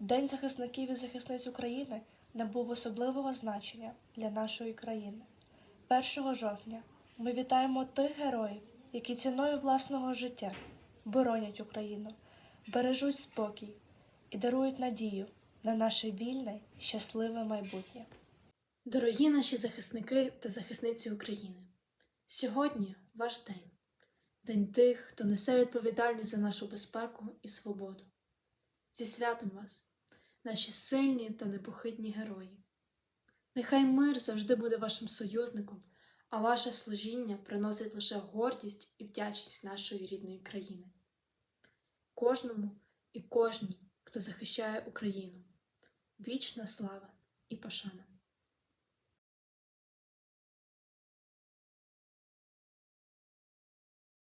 День захисників і захисниць України набув особливого значення для нашої країни. 1 жовтня ми вітаємо тих героїв, які ціною власного життя боронять Україну, бережуть спокій і дарують надію на наше вільне щасливе майбутнє. Дорогі наші захисники та захисниці України, сьогодні ваш день, день тих, хто несе відповідальність за нашу безпеку і свободу. Зі святом вас, наші сильні та непохитні герої. Нехай мир завжди буде вашим союзником, а ваше служіння приносить лише гордість і вдячність нашої рідної країни. Кожному і кожній, хто захищає Україну. Вічна слава і пошана.